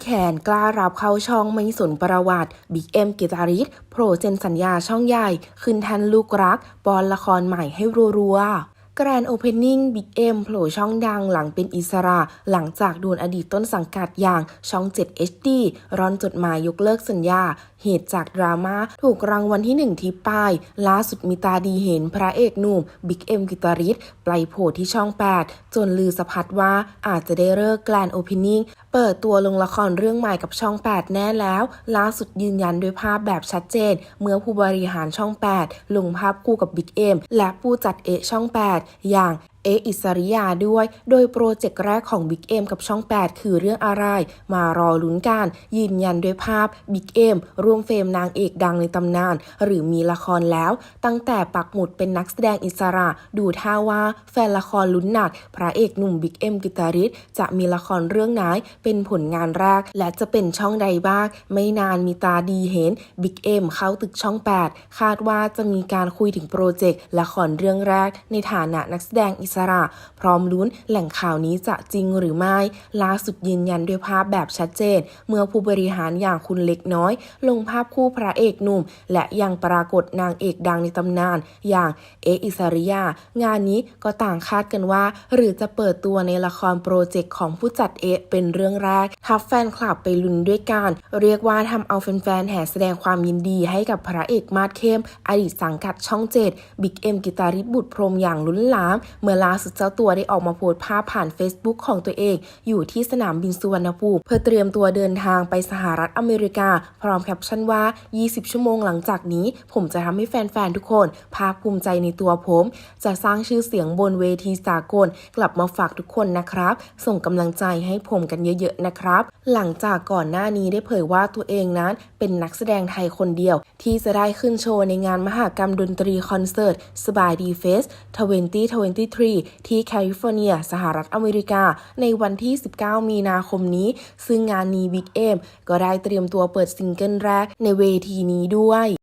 แขนกล้ารับเข้าช่องไม่สนประวัติบิ๊กเอ็มกิตาริสโผล่เซ็นสัญญาช่องใหญ่ ขึ้นแทันลูกรักบอลละครใหม่ให้รัวๆแกรนโอเพนนิ่งบิ๊กเอ็มโผล่ช่องดังหลังเป็นอิสระ หลังจากโดนอดีตต้นสังกัดอย่างช่อง 7 HD ร้อนจดหมายยกเลิกสัญญา เหตุจากดราม่าถูกรางวัลที่หนึ่งที่ป้าย ล่าสุดมีตาดีเห็นพระเอกหนุ่มบิ๊กเอ็มกิตาริสไปโผล่ที่ช่อง 8 จนลือสะพัดว่าอาจจะได้เลิกแกรนโอเพนนิ่งเปิดตัวลงละครเรื่องใหม่กับช่อง 8 แน่แล้ว ล่าสุดยืนยันด้วยภาพแบบชัดเจน เมื่อผู้บริหารช่อง 8 ลงภาพคู่กับบิ๊กเอ็มและผู้จัดเอช่อง 8 อย่างเออิสริยาด้วย โดยโปรเจกต์แรกของบิ๊กเอ็มกับช่อง 8 คือเรื่องอะไร มารอลุ้นกัน ยืนยันด้วยภาพบิ๊กเอ็มร่วมเฟรมนางเอกดังในตำนาน หรือมีละครแล้ว ตั้งแต่ปักหมุดเป็นนักแสดงอิสระ ดูท่าว่าแฟนละครลุ้นหนัก พระเอกหนุ่มบิ๊กเอ็มกิตาริสจะมีละครเรื่องไหนเป็นผลงานแรก และจะเป็นช่องใดบ้าง ไม่นานมีตาดีเห็นบิ๊กเอ็มเข้าตึกช่อง 8 คาดว่าจะมีการคุยถึงโปรเจกต์ละครเรื่องแรก ในฐานะนักแสดงอิสระ พร้อมลุ้นแหล่งข่าวนี้จะจริงหรือไม่ ล่าสุดยืนยันด้วยภาพแบบชัดเจน เมื่อผู้บริหารอย่างคุณเล็กน้อย ลงภาพคู่พระเอกหนุ่ม และยังปรากฏนางเอกดังในตำนาน อย่างเออิสริยา งานนี้ก็ต่างคาดกันว่า หรือจะเปิดตัวในละครโปรเจกต์ของผู้จัดเอเป็นเรื่องแรก ทับแฟนคลับไปลุ้นด้วยกัน เรียกว่าทำเอาแฟนๆแห่แสดงความยินดีให้กับพระเอกมาดเข้ม อดีตสังกัดช่องเจ็ดบิ๊กเอ็มกิตาริบุตรพรมอย่างลุ้นหลามเมื่อล่าสุดเจ้าตัวได้ออกมาโพสต์ภาพผ่าน Facebook ของตัวเอง อยู่ที่สนามบินสุวรรณภูมิเพื่อเตรียมตัวเดินทางไปสหรัฐอเมริกา พร้อมแคปชั่นว่า 20 ชั่วโมงหลังจากนี้ ผมจะทำให้แฟนๆ ทุกคน ภาคภูมิใจในตัวผม จะสร้างชื่อเสียงบนเวทีสากล กลับมาฝากทุกคนนะครับ ส่งกำลังใจให้ผมกันเยอะๆนะครับ หลังจากก่อนหน้านี้ได้เผยว่าตัวเองนั้น เป็นนักแสดงไทยคนเดียว ที่จะได้ขึ้นโชว์ในงานมหากรรมดนตรีคอนเสิร์ตสบายดีเฟส2023ที่แคลิฟอร์เนีย สหรัฐอเมริกา ในวันที่ 19 มีนาคมนี้ ซึ่งงานนี้บิ๊กเอมก็ได้เตรียมตัวเปิดซิงเกิลแรกในเวทีนี้ด้วย